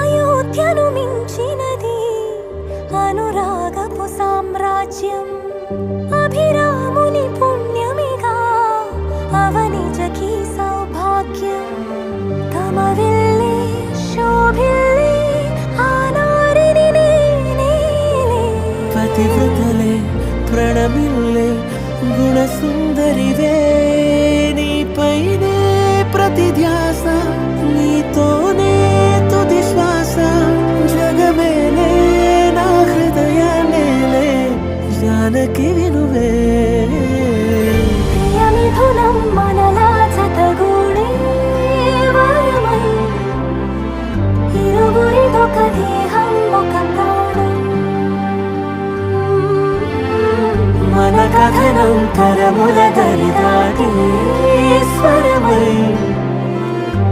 అయోధ్యను మించినది అనురాగపు సామ్రాజ్యం. అభిరాముని పుణ్యమిగా అవనిజకి సౌభాగ్యం. తమ వెళ్ళే శోభిల్లే ఆనారిని నేనేలే పతివ్రతలే ప్రణమిల్లే గుణసుందరివే. జానకి వినువే. ప్రియమిథునం మనలా జతగూడే వరమై ఇరువురిదొక దేహం ఒక ప్రాణం. మన కథనం తరముల దరిదాటి